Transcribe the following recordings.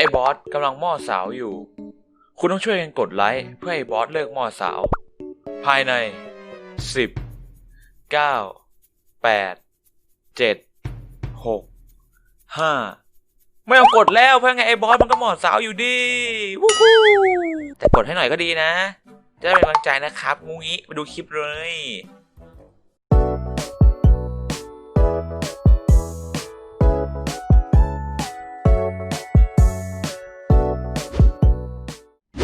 ไอ้บอสกำลังม่อสาวอยู่ คุณต้องช่วยกันกดไลค์เพื่อให้บอสเลิกม่อสาว ภายใน 10 9 8 7 6 5 ไม่เอากดแล้วเพื่อไงไอ้บอสมันก็หมอสาวอยู่ดีวู้ฮู้แต่กดให้หน่อยก็ดีนะ จะได้เป็นกำลังใจนะครับงูงี้มาดูคลิปเลย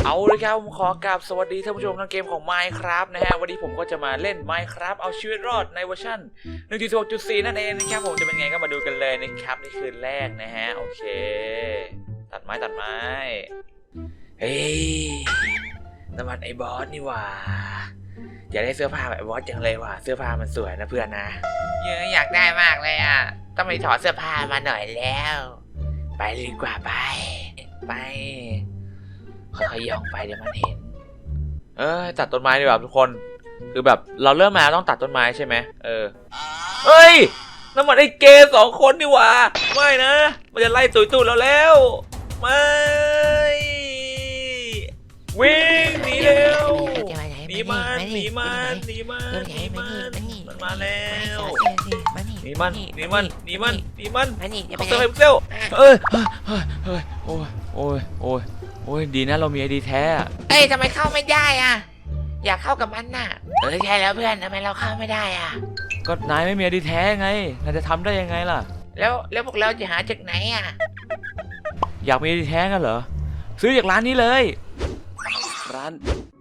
เอาเลยครับผมขอกราบสวัสดีท่านผู้ชมทางเกมของ Minecraft นะฮะ วันนี้ผมก็จะมาเล่น Minecraft เอาชีวิตรอดในเวอร์ชัน1.6.4 นั่นเองนะครับผมจะเป็นไงก็มาดูกันเลยนะครับ นี่คืนแรกนะฮะ โอเค ตัดไม้ตัดไม้ เฮ้ยน้ำมันไอ้บอสนี่หว่า อยากได้เสื้อผ้าแบบไอ้บอสจังเลยว่ะ เสื้อผ้ามันสวยนะเพื่อนนะเยอะอยากได้มากเลยอะ ต้องไปถอดเสื้อผ้ามาหน่อยแล้ว ไปดีกว่าไป ไป ค่อยๆย่องไปเดี๋ยวมันเห็น เออตัดต้นไม้ดีกว่าทุกคน คือแบบเราเริ่มมาต้องตัดต้นไม้ใช่ไหมเออเฮ้ยนั่นมันไอ้เกย์สองคนนี่หว่าไม่นะ มันจะไล่ตุยตุยเราแล้วไม่วิ่งหนีเร็วหนีมันหนีมันหนีมันหนีมันมันมาแล้วหนีมันหนีมันหนีมันหนีมันมานี่อย่าเอาไปเซลไหนล์เซลล์เอ้ยเฮ้ยเฮ้ยเฮ้ยโอ้ยโอ้ยโอ้ย โอ้ยดีนะเรามีไอดีแท้อะเอ้ยทำไมเข้าไม่ได้อะ อยากเข้ากับมันน่ะเออใช่แล้วเพื่อนทำไมเราเข้าไม่ได้อะ ก็นายไม่มีไอดีแท้ไงนายจะทำได้ยังไงล่ะ แล้วแล้วพวกเราจะหาจากไหนอะ อยากมีไอดีแท้กันเหรอ ซื้อจากร้านนี้เลย ร้าน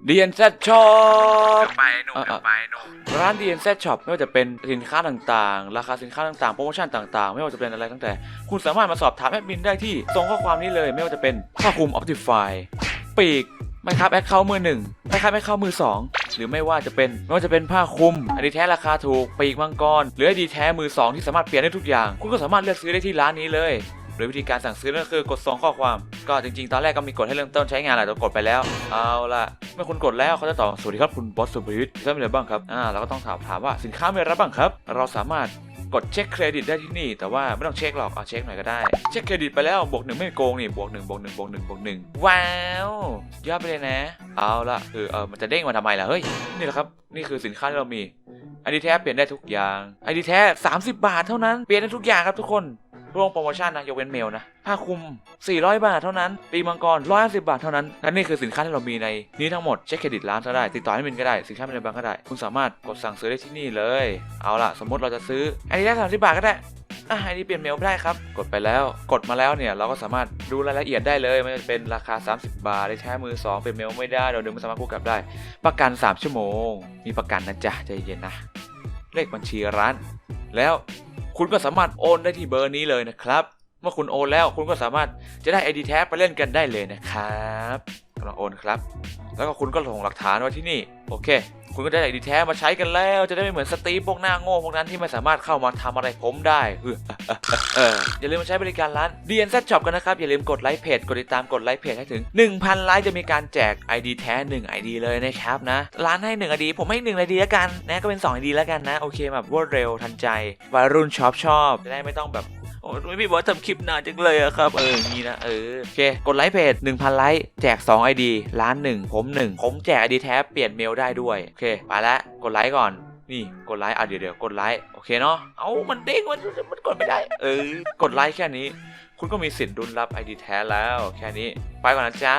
DNZ Shop ไปหนุ่มอะอะไปหนุ่ม ร้าน DNZ Shop ไม่ว่าจะเป็นสินค้าต่างๆ ราคาสินค้าต่างๆ โปรโมชั่นต่างๆ ไม่ว่าจะเป็นอะไรตั้งแต่ คุณสามารถมาสอบถามแอดมินได้ที่ส่งข้อความนี้เลยไม่ว่าจะเป็นผ้าคลุม Optify ปีกไม่ครับแอคเคาท์มือหนึ่งไม่ครับแอคเคาท์มือสองหรือไม่ว่าจะเป็นไม่ว่าจะเป็นผ้าคลุมอดีแท้ราคาถูกปีกมังกรหรืออดีแท้มือสองที่สามารถเปลี่ยนได้ทุกอย่าง คุณก็สามารถเลือกซื้อได้ที่ร้านนี้เลย โดยวิธีการสั่งซื้อนั่นก็คือกดส่งข้อความ ก็จริงๆ ตอนแรกก็มีกดให้เริ่มต้นใช้งานแหละแต่กดไปแล้ว เอาล่ะ เมื่อคุณกดแล้วเขาจะตอบสวัสดีครับคุณบอสสุภวิทย์ทราบมีอะไรบ้างครับ อ่าเราก็ต้องถามถามว่าสินค้ามีอะไรบ้างครับ เราสามารถกดเช็คเครดิตได้ที่นี่ แต่ว่าไม่ต้องเช็คหรอกเอาเช็คหน่อยก็ได้ เช็คเครดิตไปแล้วบวกหนึ่งไม่โกงนี่บวกหนึ่งบวกหนึ่งบวกหนึ่งบวกหนึ่งว้าวยอดไปเลยนะ เอาละคือเออมันจะเด้งมาทำไมล่ะเฮ้ยนี่แหละครับนี่คือสินค้าที่เรามีไอดีแท้เปลี่ยนได้ทุกอย่างไอดีแท้30 บาทเท่านั้นเปลี่ยนได้ทุกอย่างครับทุกคน ร่วงโปรโมชั่นนะยกเว้นเมลนะผ้าคลุม 400 บาทเท่านั้น ปีมังกร 150 บาทเท่านั้นและนี่คือสินค้าที่เรามีในนี้ทั้งหมดเช็คเครดิตร้านก็ได้ ติดต่อให้มินก็ได้สินค้าเป็นบางก็ได้ คุณสามารถกดสั่งซื้อได้ที่นี่เลย เอาล่ะ สมมติเราจะซื้ออันนี้ได้30บาทก็ได้อะอันนี้เปลี่ยนเมลไม่ได้ครับ กดไปแล้ว กดมาแล้วเนี่ย เราก็สามารถดูรายละเอียดได้เลยไม่ว่าจะเป็นราคา 30 บาท ได้แท้มือ 2 เป็นเมลไม่ได้เราเดินไม่สามารถกู้กลับได้ ประกัน 3 ชั่วโมง มีประกันนะจ๊ะ ใจเย็นนะ เลขบัญชีร้าน แล้ว คุณก็สามารถโอนได้ที่เบอร์นี้เลยนะครับ เมื่อคุณโอนแล้วคุณก็สามารถจะได้ ID แท้ไปเล่นกันได้เลยนะครับำลังโอนครับ แล้วก็คุณก็ส่งหลักฐานไว้ที่นี่ โอเค คุณก็ได้ ID แท้มาใช้กันแล้ว จะได้ไม่เหมือนสตรีพวกหน้าโง่พวกนั้นที่ไม่สามารถเข้ามาทำอะไรผมได้เออเอออย่าลืมมาใช้บริการร้าน DNZ Shop กันนะครับ อย่าลืมกดไลค์เพจกดติดตามกดไลค์เพจให้ถึง 1,000 ไลค์จะมีการแจก ID แท้ 1 ID เลยนะครับนะ ร้านให้ 1 ID ผมให้ 1 ID แล้วกันนะก็เป็น 2 ID แล้วกันนะ โอเคแบบรวดเร็วทันใจวัยรุ่นชอบชอบจะได้ไม่ต้องแบบ โอ้ยพี่บอสทำคลิปนานจังเลยอะครับ เอออย่างนี้นะ เออ โอเค กดไลค์เพจ1,000 ไลค์ แจก 2 ID ล้านหนึ่งผมหนึ่งผมแจก ID แท้เปลี่ยนเมลได้ด้วย โอเค ไปละกดไลค์ก่อนนี่กดไลค์อะเดี๋ยวเดี๋ยวกดไลค์โอเคเนาะเอามันเด้งมันมันกดไม่ได้ เออกดไลค์แค่นี้ คุณก็มีสิทธิ์รุนรับ ID แท้แล้ว แค่นี้ ไปก่อนนะจ๊ะ